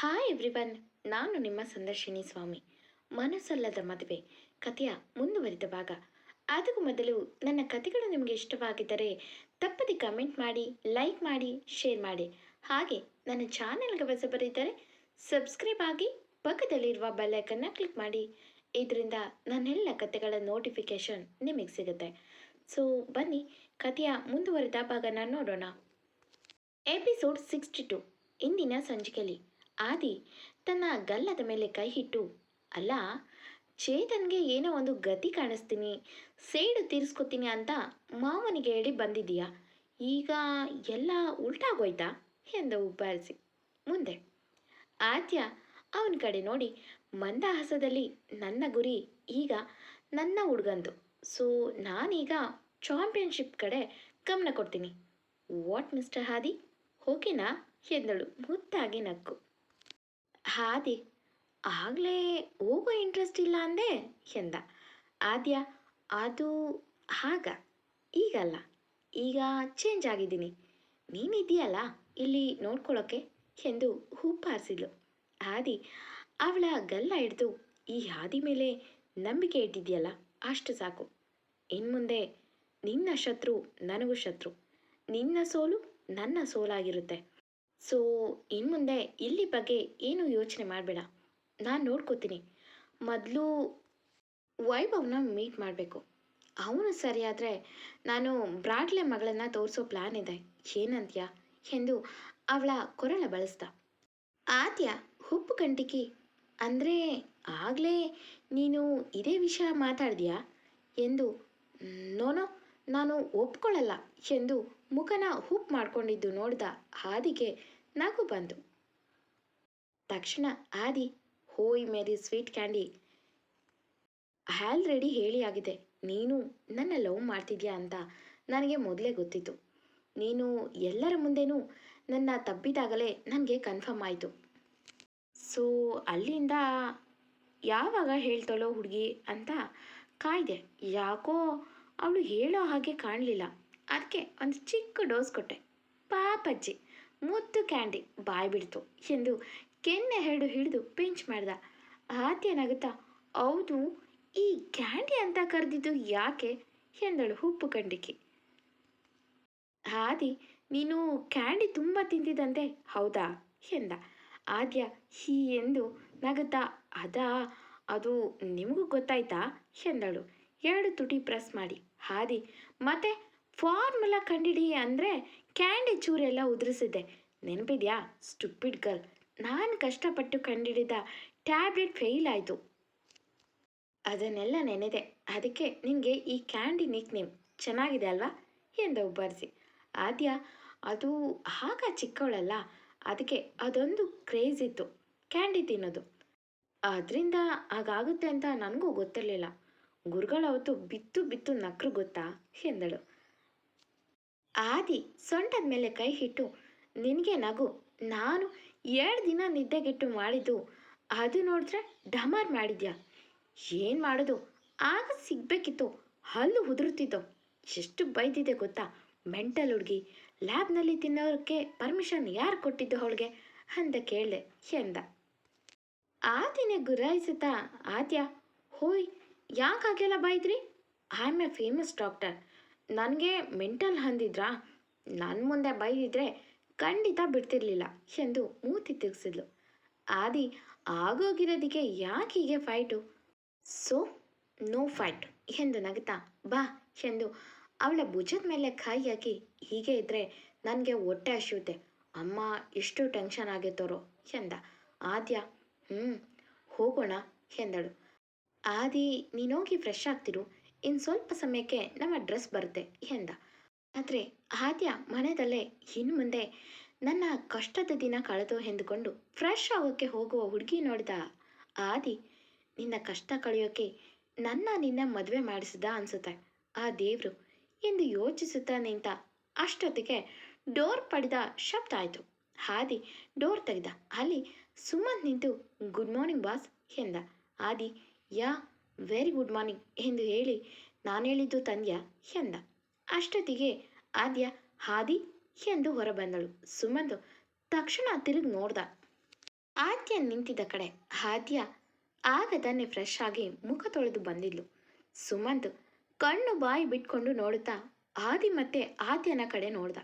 Hi everyone ನಾನು ನಿಮ್ಮ ಸಂದರ್ಶಿನಿ ಸ್ವಾಮಿ. ಮನಸ್ಸಲ್ಲದ ಮದುವೆ, ಕಥೆಯ ಮುಂದುವರಿದ ಭಾಗ. ಅದಕ್ಕೂ ಮೊದಲು ನನ್ನ ಕಥೆಗಳು ನಿಮಗೆ ಇಷ್ಟವಾಗಿದ್ದರೆ ತಪ್ಪದೆ ಕಮೆಂಟ್ ಮಾಡಿ ಲೈಕ್ ಮಾಡಿ ಶೇರ್ ಮಾಡಿ. ಹಾಗೆ ನನ್ನ ಚಾನೆಲ್ಗೆ ಹೊಸಬರಿದ್ದರೆ ಸಬ್ಸ್ಕ್ರೈಬ್ ಆಗಿ ಪಕ್ಕದಲ್ಲಿರುವ ಬೆಲ್ಲೈಕನ್ನ ಕ್ಲಿಕ್ ಮಾಡಿ. ಇದರಿಂದ ನನ್ನೆಲ್ಲ ಕಥೆಗಳ ನೋಟಿಫಿಕೇಷನ್ ನಿಮಗೆ ಸಿಗುತ್ತೆ. ಸೊ ಬನ್ನಿ, ಕಥೆಯ ಮುಂದುವರೆದ ಭಾಗನ ನೋಡೋಣ. ಎಪಿಸೋಡ್ ಸಿಕ್ಸ್ಟಿ ಟು ಇಂದಿನ ಸಂಚಿಕೆಯಲ್ಲಿ ಆದಿ ತನ್ನ ಗಲ್ಲದ ಮೇಲೆ ಕೈ ಹಿಟ್ಟು ಅಲ್ಲ, ಚೇತನ್ಗೆ ಏನೋ ಒಂದು ಗತಿ ಕಾಣಿಸ್ತೀನಿ, ಸೇಡು ತೀರಿಸ್ಕೊತೀನಿ ಅಂತ ಮಾವನಿಗೆ ಹೇಳಿ ಬಂದಿದ್ದೀಯಾ? ಈಗ ಎಲ್ಲ ಉಲ್ಟಾಗೋಯ್ತಾ? ಎಂದ ಉಬ್ಬಾರಿಸಿ ಮುಂದೆ. ಆದ್ಯ ಅವನ ಕಡೆ ನೋಡಿ ಮಂದಹಾಸದಲ್ಲಿ ನನ್ನ ಗುರಿ ಈಗ ನನ್ನ ಹುಡುಗಂದು. ಸೊ, ನಾನೀಗ ಚಾಂಪಿಯನ್ಶಿಪ್ ಕಡೆ ಗಮನ ಕೊಡ್ತೀನಿ. ವಾಟ್ ಮಿಸ್ಟರ್ ಹಾದಿ ಓಕೆನಾ? ಎಂದಳು ಮುದ್ದಾಗಿ ನಕ್ಕು ಹಾದಿ, ಆಗಲೇ ಹೋಗೋ ಇಂಟ್ರೆಸ್ಟ್ ಇಲ್ಲ ಅಂದೆ ಎಂದ. ಆದ್ಯ, ಅದು ಆಗ ಈಗಲ್ಲ. ಈಗ ಚೇಂಜ್ ಆಗಿದ್ದೀನಿ. ನೀನಿದೆಯಲ್ಲ ಇಲ್ಲಿ ನೋಡ್ಕೊಳ್ಳೋಕ್ಕೆ ಎಂದು ಹೂಪಾರಿಸಿದ್ಲು ಆದಿ ಅವಳ ಗಲ್ಲ ಹಿಡಿದು ಈ ಹಾದಿ ಮೇಲೆ ನಂಬಿಕೆ ಇಟ್ಟಿದ್ಯಲ್ಲ ಅಷ್ಟು ಸಾಕು. ಇನ್ಮುಂದೆ ನಿನ್ನ ಶತ್ರು ನನಗೂ ಶತ್ರು. ನಿನ್ನ ಸೋಲು ನನ್ನ ಸೋಲಾಗಿರುತ್ತೆ. ಸೊ ಇನ್ಮುಂದೆ ಇಲ್ಲಿ ಬಗ್ಗೆ ಏನು ಯೋಚನೆ ಮಾಡಬೇಡ. ನಾನು ನೋಡ್ಕೋತೀನಿ. ಮೊದಲು ವೈಭವ್ನ ಮೀಟ್ ಮಾಡಬೇಕು. ಅವನು ಸರಿಯಾದರೆ ನಾನು ಬ್ರಾಡ್ಲೆ ಮಗಳನ್ನು ತೋರಿಸೋ ಪ್ಲ್ಯಾನ್ ಇದೆ. ಏನಂತ್ಯ ಎಂದು ಅವಳ ಕೊರಳ ಬಳಸ್ದ ಆದ್ಯ ಹುಪ್ಪು ಕಂಟಿಕಿ, ಅಂದರೆ ಆಗಲೇ ನೀನು ಇದೇ ವಿಷಯ ಮಾತಾಡಿದ್ಯಾ? ಎಂದು ನೋನೋ ನಾನು ಒಪ್ಕೊಳ್ಳಲ್ಲ ಎಂದು ಮುಖನ ಹುಪ್ ಮಾಡ್ಕೊಂಡಿದ್ದು ನೋಡಿದ ಆದಿಗೆ ನಗು ಬಂತು ತಕ್ಷಣ ಆದಿ ಹೋಯ್ ಮೇರಿ ಸ್ವೀಟ್ ಕ್ಯಾಂಡಿ. ಆಲ್ರೆಡಿ ಹೇಳಿ ಆಗಿದೆ, ನೀನು ನನ್ನ ಲವ್ ಮಾಡ್ತಿದ್ಯಾ ಅಂತ ನನಗೆ ಮೊದಲೇ ಗೊತ್ತಿತ್ತು. ನೀನು ಎಲ್ಲರ ಮುಂದೆನೂ ನನ್ನ ತಬ್ಬಿದಾಗಲೇ ನನಗೆ ಕನ್ಫರ್ಮ್ ಆಯಿತು. ಸೊ, ಅಲ್ಲಿಂದ ಯಾವಾಗ ಹೇಳ್ತಾಳೋ ಹುಡುಗಿ ಅಂತ ಕಾಯ್ದೆ. ಯಾಕೋ ಅವಳು ಹೇಳೋ ಹಾಗೆ ಕಾಣಲಿಲ್ಲ. ಅದಕ್ಕೆ ಒಂದು ಚಿಕ್ಕ ಡೋಸ್ ಕೊಟ್ಟೆ. ಪಾಪಜ್ಜಿ ಮುತ್ತು ಕ್ಯಾಂಡಿ ಬಾಯಿ ಬಿಡ್ತು ಎಂದು ಕೆನ್ನೆ ಹೆರಡು ಹಿಡಿದು ಪಿಂಚ್ ಮಾಡ್ದ. ಆತೇನಾಗುತ್ತಾ ಹೌದು, ಈ ಕ್ಯಾಂಡಿ ಅಂತ ಕರೆದಿದ್ದು ಯಾಕೆ? ಎಂದಳು ಹುಪ್ಪು ಕಂಡಿಕೆ. ಆದಿ, ನೀನು ಕ್ಯಾಂಡಿ ತುಂಬ ತಿಂದಿದ್ದಂತೆ ಹೌದಾ? ಎಂದ. ಆದ್ಯ, ಹೀ ಎಂದು ನಗುತ್ತಾ, ಅದಾ, ಅದು ನಿಮಗೂ ಗೊತ್ತಾಯ್ತಾ? ಎಂದಳು. ಎರಡು ತುಟಿ ಪ್ರೆಸ್ ಮಾಡಿ. ಹಾದಿ. ಮತ್ತೆ ಫಾರ್ಮುಲಾ ಕಂಡಿಡಿ ಅಂದರೆ ಕ್ಯಾಂಡಿ ಚೂರೆಲ್ಲ ಉದುರಿಸಿದ್ದೆ. ನೆನಪಿದ್ಯಾ? ಸ್ಟುಪಿಡ್ ಗರ್ಲ್ ನಾನು ಕಷ್ಟಪಟ್ಟು ಕಂಡಿಡಿದ ಟ್ಯಾಬ್ಲೆಟ್ ಫೇಲ್ ಆಯಿತು. ಅದನ್ನೆಲ್ಲ ನೆನೆದೆ. ಅದಕ್ಕೆ ನಿನಗೆ ಈ ಕ್ಯಾಂಡಿ ನಿಕ್ ನೇಮ್ ಚೆನ್ನಾಗಿದೆ ಅಲ್ವಾ? ಎಂದ ಒಬ್ಬರಿಸಿ. ಆದ್ಯ, ಅದು ಆಗ ಚಿಕ್ಕವಳಲ್ಲ. ಅದಕ್ಕೆ ಅದೊಂದು ಕ್ರೇಜ್ ಇತ್ತು. ಕ್ಯಾಂಡಿ ತಿನ್ನೋದು. ಅದರಿಂದ ಹಾಗಾಗುತ್ತೆ ಅಂತ ನನಗೂ ಗೊತ್ತಿರಲಿಲ್ಲ. ಗುರುಗಳು ಅವತ್ತು ಬಿತ್ತು ಬಿತ್ತು ನಕ್ರು ಗೊತ್ತಾ? ಎಂದಳು. ಆದಿ ಸೊಂಟದ ಮೇಲೆ ಕೈ ಇಟ್ಟು, ನಿನಗೆ ನಗು. ನಾನು ಎರಡು ದಿನ ನಿದ್ದೆಗೆಟ್ಟು ಮಾಡಿದ್ದು, ಅದು ನೋಡಿದ್ರೆ ಡಮಾರ್ ಮಾಡಿದ್ಯಾ? ಏನು ಮಾಡೋದು? ಆಗ ಸಿಗಬೇಕಿತ್ತು, ಹಲ್ಲು ಉದುರುತ್ತಿದ್ದೋ ಎಷ್ಟು ಬೈದಿದೆ ಗೊತ್ತಾ? ಮೆಂಟಲ್ ಹುಡುಗಿ. ಲ್ಯಾಬ್ನಲ್ಲಿ ತಿನ್ನೋಕ್ಕೆ ಪರ್ಮಿಷನ್ ಯಾರು ಕೊಟ್ಟಿದ್ದು ಅವಳಿಗೆ? ಅಂತ ಕೇಳಿದೆ, ಎಂದ. ಆದಿನೇ ಗುರಾಯಿಸುತ್ತಾ, ಆದ್ಯ, ಹೋಯ್ ಯಾಕಾಗೆಲ್ಲ ಬೈದ್ರಿ I am a famous doctor ನನಗೆ ಮೆಂಟಲ್ ಅಂದಿದ್ರಾ ನನ್ನ ಮುಂದೆ ಬೈದಿದ್ರೆ ಖಂಡಿತ ಬಿಡ್ತಿರ್ಲಿಲ್ಲ ಎಂದು ಮೂತಿ ತಿರ್ಗಿಸಿದ್ಲು. ಆದಿ ಆಗೋಗಿರೋದಕ್ಕೆ ಯಾಕೆ ಹೀಗೆ ಫೈಟು ಸೊ ನೋ ಫೈಟ್ ಎಂದು ನಗುತ್ತಾ ಬಾ ಎಂದು ಅವಳ ಭುಜದ ಮೇಲೆ ಕೈ ಹಾಕಿ ಹೀಗೆ ಇದ್ದರೆ ನನಗೆ ಹೊಟ್ಟೆ ಹಸಿಯುತ್ತೆ ಅಮ್ಮ ಎಷ್ಟು ಟೆನ್ಷನ್ ಆಗಿತ್ತೋರೋ ಎಂದ. ಆದ್ಯ ಹ್ಞೂ ಹೋಗೋಣ ಎಂದಳು. ಆದಿ ನೀನೋಗಿ ಫ್ರೆಶ್ ಆಗ್ತಿರು. ಇನ್ನು ಸ್ವಲ್ಪ ಸಮಯಕ್ಕೆ ನಮ್ಮ ಡ್ರೆಸ್ ಬರುತ್ತೆ, ಎಂದ. ಆದರೆ ಆದ್ಯ ಮನೆಯಲ್ಲೇ ಇನ್ನು ಮುಂದೆ ನನ್ನ ಕಷ್ಟದ ದಿನ ಕಳೆದು ಎಂದುಕೊಂಡು ಫ್ರೆಶ್ ಆಗೋಕ್ಕೆ ಹೋಗುವ ಹುಡುಗಿ ನೋಡಿದ ಆದಿ, ನಿನ್ನ ಕಷ್ಟ ಕಳೆಯೋಕೆ ನನ್ನ ನಿನ್ನ ಮದುವೆ ಮಾಡಿಸಿದ ಅನಿಸುತ್ತೆ. ಆ ದೇವರು ಎಂದು ಯೋಚಿಸುತ್ತಾ ನಿಂತ ಅಷ್ಟೊತ್ತಿಗೆ ಡೋರ್ ಪಡೆದ ಶಬ್ದ ಆಯಿತು. ಆದಿ ಡೋರ್ ತೆಗೆದ. ಅಲ್ಲಿ ಸುಮಂತ್ ನಿಂತು, ಗುಡ್ ಮಾರ್ನಿಂಗ್ ಬಾಸ್, ಎಂದ. ಆದಿ ಯಾ ವೆರಿ ಗುಡ್ ಮಾರ್ನಿಂಗ್ ಎಂದು ಹೇಳಿ ನಾನು ಹೇಳಿದ್ದು ತಂದ್ಯ ಎಂದ. ಅಷ್ಟೊತ್ತಿಗೆ ಆದ್ಯ ಹಾದಿ ಎಂದು ಹೊರಬಂದಳು. ಸುಮಂತ್ ತಕ್ಷಣ ತಿರುಗಿ ನೋಡ್ದ. ಆದ್ಯ ನಿಂತಿದ್ದ ಕಡೆ ಆದ್ಯ ಆಗ ತಾನೇ ಫ್ರೆಶ್ ಆಗಿ ಮುಖ ತೊಳೆದು ಬಂದಿದ್ಲು. ಸುಮಂತ್ ಕಣ್ಣು ಬಾಯಿ ಬಿಟ್ಕೊಂಡು ನೋಡುತ್ತಾ ಆದಿ ಮತ್ತೆ ಆದ್ಯನ ಕಡೆ ನೋಡ್ದ.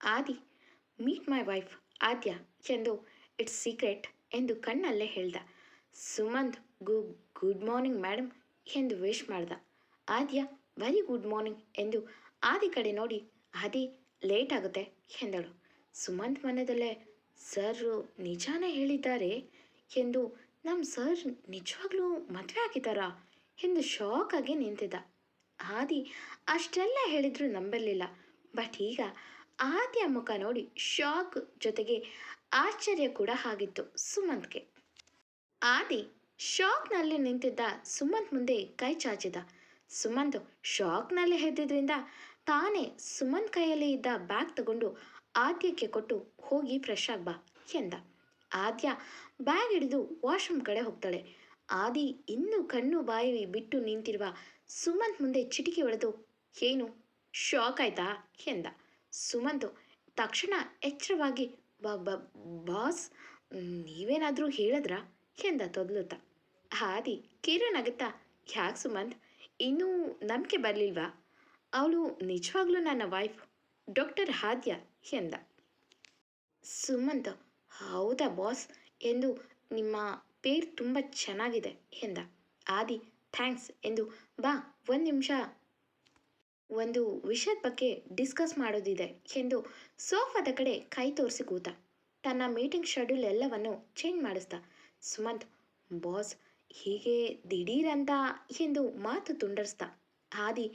ಆದಿ ಮೀಟ್ ಮೈ ವೈಫ್ ಆದ್ಯ ಎಂದು ಇಟ್ಸ್ ಸೀಕ್ರೆಟ್ ಎಂದು ಕಣ್ಣಲ್ಲೇ ಹೇಳ್ದ. ಸುಮಂತ್ ಗು ಗುಡ್ ಮಾರ್ನಿಂಗ್ ಮೇಡಮ್ ಎಂದು ವಿಶ್ ಮಾಡ್ದ. ಆದ್ಯ ವೆರಿ ಗುಡ್ ಮಾರ್ನಿಂಗ್ ಎಂದು ಆದಿ ಕಡೆ ನೋಡಿ, ಆದಿ ಲೇಟ್ ಆಗುತ್ತೆ ಎಂದಳು. ಸುಮಂತ್ ಮನದಲ್ಲೇ ಸರ್ ನಿಜಾನೇ ಹೇಳಿದ್ದಾರೆ ಎಂದು ನಮ್ಮ ಸರ್ ನಿಜವಾಗ್ಲೂ ಮದುವೆ ಆಗಿದ್ದಾರಾ ಎಂದು ಶಾಕ್ ಆಗಿ ನಿಂತಿದ್ದ. ಆದಿ ಅಷ್ಟೆಲ್ಲ ಹೇಳಿದ್ರು ನಂಬಲಿಲ್ಲ. ಬಟ್ ಈಗ ಆದಿಯ ಮುಖ ನೋಡಿ ಶಾಕ್ ಜೊತೆಗೆ ಆಶ್ಚರ್ಯ ಕೂಡ ಆಗಿತ್ತು ಸುಮಂತ್ಗೆ. ಆದಿ ಶಾಕ್ನಲ್ಲಿ ನಿಂತಿದ್ದ ಸುಮಂತ್ ಮುಂದೆ ಕೈ ಚಾಚಿದ. ಸುಮಂತ್ ಶಾಕ್ನಲ್ಲಿ ಹೆದ್ದಿದ್ರಿಂದ ತಾನೇ ಸುಮಂತ್ ಕೈಯಲ್ಲಿ ಇದ್ದ ಬ್ಯಾಗ್ ತಗೊಂಡು ಆದ್ಯಕ್ಕೆ ಕೊಟ್ಟು ಹೋಗಿ ಫ್ರೆಶ್ ಆಗ್ ಬಾ ಎಂದ. ಆದ್ಯ ಬ್ಯಾಗ್ ಹಿಡಿದು ವಾಶ್ರೂಮ್ ಕಡೆ ಹೋಗ್ತಾಳೆ. ಆದಿ ಇನ್ನೂ ಕಣ್ಣು ಬಾಯಿ ಬಿಟ್ಟು ನಿಂತಿರುವ ಸುಮಂತ್ ಮುಂದೆ ಚಿಟಿಕೆ ಹೊಡೆದು, ಏನು? ಶಾಕ್ ಆಯ್ತಾ? ಎಂದ. ಸುಮಂತ್ ತಕ್ಷಣ ಎಚ್ಚರವಾಗಿ ಬ- ಬಾಸ್ ನೀವೇನಾದರೂ ಹೇಳಿದ್ರಾ? ಎಂದ ತೊದಲುತ್ತಾ. ಆದಿ ಕಿರಣ್ ಆಗುತ್ತಾ ಯಾಕೆ ಸುಮಂತ್? ಇನ್ನೂ ನಂಬಿಕೆ ಬರಲಿಲ್ವಾ? ಅವಳು ನಿಜವಾಗ್ಲೂ ನನ್ನ ವೈಫ್ ಡಾಕ್ಟರ್ ಹಾದ್ಯ? ಎಂದ. ಸುಮಂತ್, ಹೌದಾ ಬಾಸ್ ಎಂದು ನಿಮ್ಮ ಪೇರ್ ತುಂಬ ಚೆನ್ನಾಗಿದೆ ಎಂದ. ಆದಿ ಥ್ಯಾಂಕ್ಸ್ ಎಂದು, ಬಾ, ಒಂದು ನಿಮಿಷ, ಒಂದು ವಿಷಯದ ಬಗ್ಗೆ ಡಿಸ್ಕಸ್ ಮಾಡೋದಿದೆ ಎಂದು ಸೋಫಾದ ಕಡೆ ಕೈ ತೋರಿಸಿ ಕೂತ. ತನ್ನ ಮೀಟಿಂಗ್ ಶೆಡ್ಯೂಲ್ ಎಲ್ಲವನ್ನು ಚೇಂಜ್ ಮಾಡಿಸ್ದ ಸುಮಂತ್ ಬಾಸ್ ಹೀಗೆ ದಿಢೀರಂತ ಎಂದು ಮಾತು ತುಂಡರಿಸ್ದ. ಹಾದಿ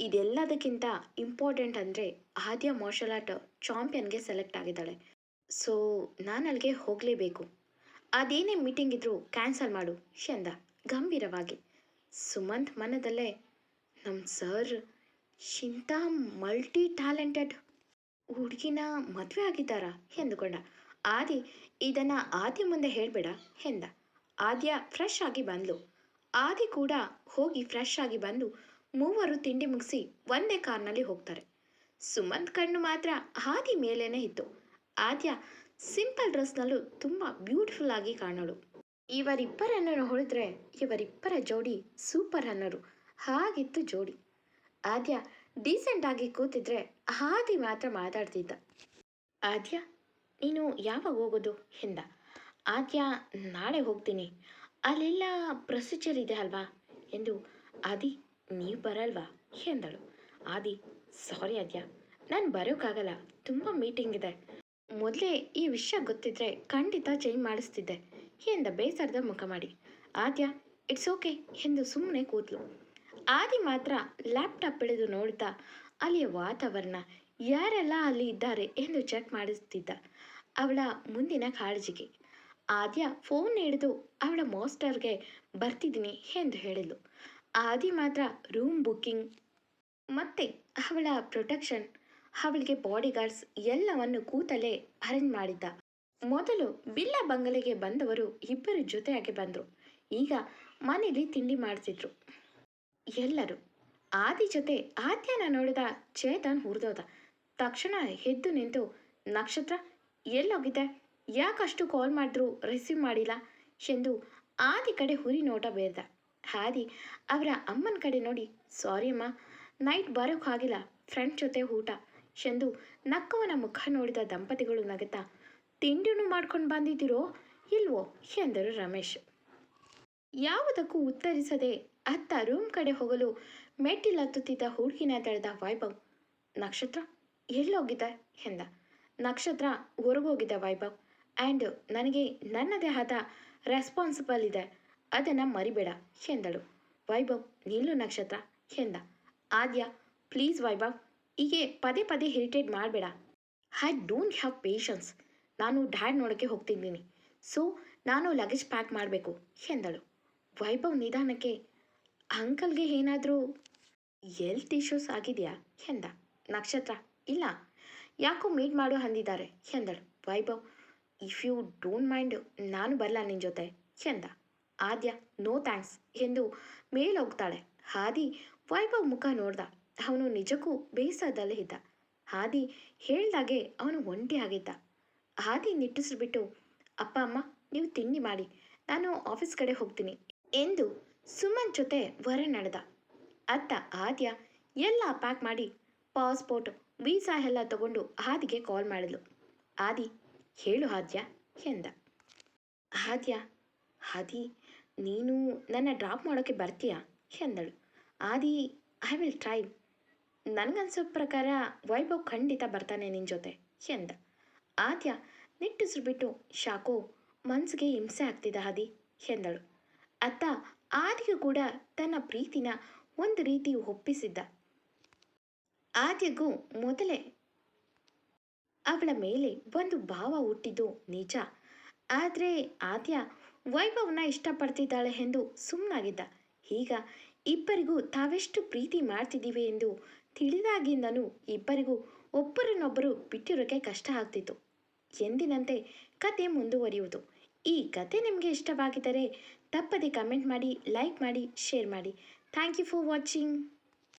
ಇದೆಲ್ಲದಕ್ಕಿಂತ ಇಂಪಾರ್ಟೆಂಟ್ ಅಂದರೆ ಆದ್ಯ ಮಾರ್ಷಲ್ ಆರ್ಟ್ ಚಾಂಪಿಯನ್ಗೆ ಸೆಲೆಕ್ಟ್ ಆಗಿದ್ದಾಳೆ. ಸೊ ನಾನು ಅಲ್ಲಿಗೆ ಹೋಗಲೇಬೇಕು. ಅದೇನೇ ಮೀಟಿಂಗ್ ಇದ್ರೂ ಕ್ಯಾನ್ಸಲ್ ಮಾಡು, ಎಂದ ಗಂಭೀರವಾಗಿ. ಸುಮಂತ್ ಮನದಲ್ಲೇ ನಮ್ಮ ಸರ್ ಇಂಥ ಮಲ್ಟಿ ಟ್ಯಾಲೆಂಟೆಡ್ ಹುಡುಗಿನ ಮದುವೆ ಆಗಿದ್ದಾರಾ? ಎಂದುಕೊಂಡ. ಆದಿ, ಇದನ್ನು ಆದಿ ಮುಂದೆ ಹೇಳಬೇಡ, ಎಂದ ಆದ್ಯ ಫ್ರೆಶ್ ಆಗಿ ಬಂದ್ಲು. ಆದಿ ಕೂಡ ಹೋಗಿ ಫ್ರೆಶ್ ಆಗಿ ಬಂದು ಮೂವರು ತಿಂಡಿ ಮುಗಿಸಿ ಒಂದೇ ಕಾರ್ನಲ್ಲಿ ಹೋಗ್ತಾರೆ. ಸುಮಂತ್ ಕಣ್ಣು ಮಾತ್ರ ಆದಿ ಮೇಲೇನೆ ಇತ್ತು. ಆದ್ಯ ಸಿಂಪಲ್ ಡ್ರೆಸ್ನಲ್ಲೂ ತುಂಬ ಬ್ಯೂಟಿಫುಲ್ ಆಗಿ ಕಾಣೋಳು. ಇವರಿಬ್ಬರನ್ನು ಹೊಳಿದ್ರೆ ಇವರಿಬ್ಬರ ಜೋಡಿ ಸೂಪರ್ ಅನ್ನೋರು ಹಾಗಿತ್ತು ಜೋಡಿ. ಆದ್ಯ ಡೀಸೆಂಟ್ ಆಗಿ ಕೂತಿದ್ರೆ ಆದಿ ಮಾತ್ರ ಮಾತಾಡ್ತಿದ್ದ. ಆದ್ಯ, ನೀನು ಯಾವಾಗ ಹೋಗೋದು? ಎಂದ. ಆದ್ಯ, ನಾಳೆ ಹೋಗ್ತೀನಿ. ಅಲ್ಲೆಲ್ಲ ಪ್ರೊಸೀಜರ್ ಇದೆ ಅಲ್ವಾ? ಎಂದು ಆದಿ, ನೀವು ಬರಲ್ವಾ? ಎಂದಳು. ಆದಿ, ಸಾರಿ ಆದ್ಯ, ನಾನು ಬರೋಕ್ಕಾಗಲ್ಲ, ತುಂಬ ಮೀಟಿಂಗ್ ಇದೆ. ಮೊದಲೇ ಈ ವಿಷಯ ಗೊತ್ತಿದ್ರೆ ಖಂಡಿತ ಚೇಂಜ್ ಮಾಡಿಸ್ತಿದ್ದೆ ಎಂದ ಬೇಸರದ ಮುಖ ಮಾಡಿ. ಆದ್ಯ, ಇಟ್ಸ್ ಓಕೆ ಎಂದು ಸುಮ್ಮನೆ ಕೂತ್ಲು ಆದಿ ಮಾತ್ರ ಲ್ಯಾಪ್ಟಾಪ್ ಹಿಡಿದು ನೋಡ್ತಾ ಅಲ್ಲಿಯ ವಾತಾವರಣ ಯಾರೆಲ್ಲ ಅಲ್ಲಿ ಇದ್ದಾರೆ ಎಂದು ಚೆಕ್ ಮಾಡಿಸ್ತಿದ್ದ ಅವಳ ಮುಂದಿನ ಕಾಳಜಿಗೆ. ಆದ್ಯ ಫೋನ್ ಹಿಡಿದು ಅವಳ ಮಾಸ್ಟರ್ಗೆ ಬರ್ತಿದ್ದೀನಿ ಎಂದು ಹೇಳಿದ್ಲು. ಆದಿ ಮಾತ್ರ ರೂಮ್ ಬುಕ್ಕಿಂಗ್ ಮತ್ತೆ ಅವಳ ಪ್ರೊಟೆಕ್ಷನ್ ಅವಳಿಗೆ ಬಾಡಿಗಾರ್ಡ್ಸ್ ಎಲ್ಲವನ್ನು ಕೂತಲೇ ಅರೇಂಜ್ ಮಾಡಿದ್ದ. ಮೊದಲು ಬಿಲ್ಲ ಬಂಗಲೆಗೆ ಬಂದವರು ಇಬ್ಬರು ಜೊತೆಯಾಗಿ ಬಂದರು. ಈಗ ಮನೇಲಿ ತಿಂಡಿ ಮಾಡ್ತಿದ್ರು. ಎಲ್ಲರೂ. ಆದಿ ಜೊತೆ ಆದ್ಯನ ನೋಡಿದ ಚೇತನ್ ಹುರಿದೋದ. ತಕ್ಷಣ ಎದ್ದು ನಿಂತು ನಕ್ಷತ್ರ ಎಲ್ಲೋಗಿದ್ದೆ ಯಾಕಷ್ಟು ಕಾಲ್ ಮಾಡಿದ್ರು ರಿಸೀವ್ ಮಾಡಿಲ್ಲ? ಎಂದು ಆದಿ ಕಡೆ ಹುರಿ ನೋಟ ಬೇರ್ದ. ಹಾದಿ ಅವರ ಅಮ್ಮನ ಕಡೆ ನೋಡಿ ಸಾರಿ ಅಮ್ಮ ನೈಟ್ ಬರೋಕ್ಕಾಗಿಲ್ಲ ಫ್ರೆಂಡ್ ಜೊತೆ ಊಟ. ಎಂದು ನಕ್ಕವನ ಮುಖ ನೋಡಿದ ದಂಪತಿಗಳು ನಗುತ್ತಾ, ತಿಂಡಿನೂ ಮಾಡ್ಕೊಂಡು ಬಂದಿದ್ದೀರೋ? ಇಲ್ವೋ? ಎಂದರು ರಮೇಶ್. ಯಾವುದಕ್ಕೂ ಉತ್ತರಿಸದೆ ಅತ್ತ ರೂಮ್ ಕಡೆ ಹೋಗಲು ಮೆಟ್ಟಿಲು ಹತ್ತುತ್ತಿದ್ದ ಹುಡುಗಿನ ತಡೆದ ವೈಭವ್, ನಕ್ಷತ್ರ, ಎಲ್ಲೋಗಿದ್ದ? ಎಂದ. ನಕ್ಷತ್ರ ಹೊರಗೋಗಿದ್ದ ವೈಭವ್ ಆ್ಯಂಡ್ ನನಗೆ ನನ್ನದೇ ಆದ ರೆಸ್ಪಾನ್ಸಿಬಲ್ ಇದೆ. ಅದನ್ನು ಮರಿಬೇಡ. ಎಂದಳು. ವೈಭವ್ ನಿಲ್ಲು ನಕ್ಷತ್ರ? ಎಂದ. ಆದ್ಯ ಪ್ಲೀಸ್ ವೈಭವ್, ಹೀಗೆ ಪದೇ ಪದೇ ಹಿರಿಟೇಟ್ ಮಾಡಬೇಡ. ಐ ಡೋಂಟ್ ಹ್ಯಾವ್ ಪೇಷನ್ಸ್ ನಾನು ಡ್ಯಾಡ್ ನೋಡೋಕ್ಕೆ ಹೋಗ್ತಿದ್ದೀನಿ. ಸೊ ನಾನು ಲಗೇಜ್ ಪ್ಯಾಕ್ ಮಾಡಬೇಕು, ಎಂದಳು. ವೈಭವ್ ನಿಧಾನಕ್ಕೆ, ಅಂಕಲ್ಗೆ ಏನಾದರೂ ಎಲ್ತ್ ಇಶ್ಯೂಸ್ ಆಗಿದೆಯಾ? ಎಂದ. ನಕ್ಷತ್ರ, ಇಲ್ಲ. ಯಾಕೋ ಮೀಟ್ ಮಾಡು ಅಂದಿದ್ದಾರೆ, ಎಂದಳು. Vaibhav if you don't mind ನಾನು ಬರಲ್ಲ ನಿನ್ನ ಜೊತೆ? ಎಂದ ಆದ್ಯ ನೋ ಥ್ಯಾಂಕ್ಸ್ ಎಂದು ಮೇಲೋಗ್ತಾಳೆ. ಹಾದಿ ವೈಭವ್ ಮುಖ ನೋಡ್ದ. ಅವನು ನಿಜಕ್ಕೂ ಬೇಸರದಲ್ಲೇ ಇದ್ದ. ಹಾದಿ ಹೇಳ್ದಾಗೆ ಅವನು ಒಂಟಿ ಆಗಿದ್ದ. ಹಾದಿ ನಿಟ್ಟುಸಿಬಿಟ್ಟು, ಅಪ್ಪ, ಅಮ್ಮ, ನೀವು ತಿಂಡಿ ಮಾಡಿ. ನಾನು ಆಫೀಸ್ ಕಡೆ ಹೋಗ್ತೀನಿ ಎಂದು ಸುಮನ್ ಜೊತೆ ಹೊರ ನಡೆದ. ಅತ್ತ ಆದ್ಯ ಎಲ್ಲ ಪ್ಯಾಕ್ ಮಾಡಿ, ಪಾಸ್ಪೋರ್ಟ್, ವೀಸಾ ಎಲ್ಲ ತಗೊಂಡು ಆದಿಗೆ ಕಾಲ್ ಮಾಡಿದ್ಲು. ಆದಿ ಹೇಳು ಆದ್ಯ ಎಂದ. ಆದ್ಯ ಹಾದಿ ನೀನು ನನ್ನ ಡ್ರಾಪ್ ಮಾಡೋಕ್ಕೆ ಬರ್ತೀಯಾ ಎಂದಳು. ಆದಿ ಐ ವಿಲ್ ಟ್ರೈ ನನಗನ್ಸೋ ಪ್ರಕಾರ ವೈಭವ್ ಖಂಡಿತ ಬರ್ತಾನೆ ನಿನ್ನ ಜೊತೆ ಎಂದ. ಆದ್ಯ, ನಿಟ್ಟುಸಿರು ಬಿಟ್ಟು, ಶಾಕೋ ಮನಸ್ಸಿಗೆ ಹಿಂಸೆ ಆಗ್ತಿದೆ ಹಾದಿ ಎಂದಳು. ಅತ್ತ ಆದಿಗೂ ಕೂಡ ತನ್ನ ಪ್ರೀತಿನ ಒಂದು ರೀತಿ ಒಪ್ಪಿಸಿದ್ದ. ಆದ್ಯಗೂ ಮೊದಲೇ ಅವಳ ಮೇಲೆ ಒಂದು ಭಾವ ಹುಟ್ಟಿದ್ದು ನಿಜ. ಆದರೆ ಆದ್ಯ ವೈಭವ್ನ ಇಷ್ಟಪಡ್ತಿದ್ದಾಳೆ ಎಂದು ಸುಮ್ಮನಾಗಿದ್ದ ಈಗ ಇಬ್ಬರಿಗೂ ತಾವೆಷ್ಟು ಪ್ರೀತಿ ಮಾಡ್ತಿದ್ದೀವಿ ಎಂದು ತಿಳಿದಾಗಿಂದನೂ ಇಬ್ಬರಿಗೂ ಒಬ್ಬರನ್ನೊಬ್ಬರು ಬಿಟ್ಟಿರೋಕ್ಕೆ ಕಷ್ಟ ಆಗ್ತಿತ್ತು. ಎಂದಿನಂತೆ ಕತೆ ಮುಂದುವರಿಯುವುದು. ಈ ಕತೆ ನಿಮಗೆ ಇಷ್ಟವಾಗಿದ್ದರೆ ತಪ್ಪದೆ ಕಮೆಂಟ್ ಮಾಡಿ, ಲೈಕ್ ಮಾಡಿ, ಶೇರ್ ಮಾಡಿ. Thank you for watching.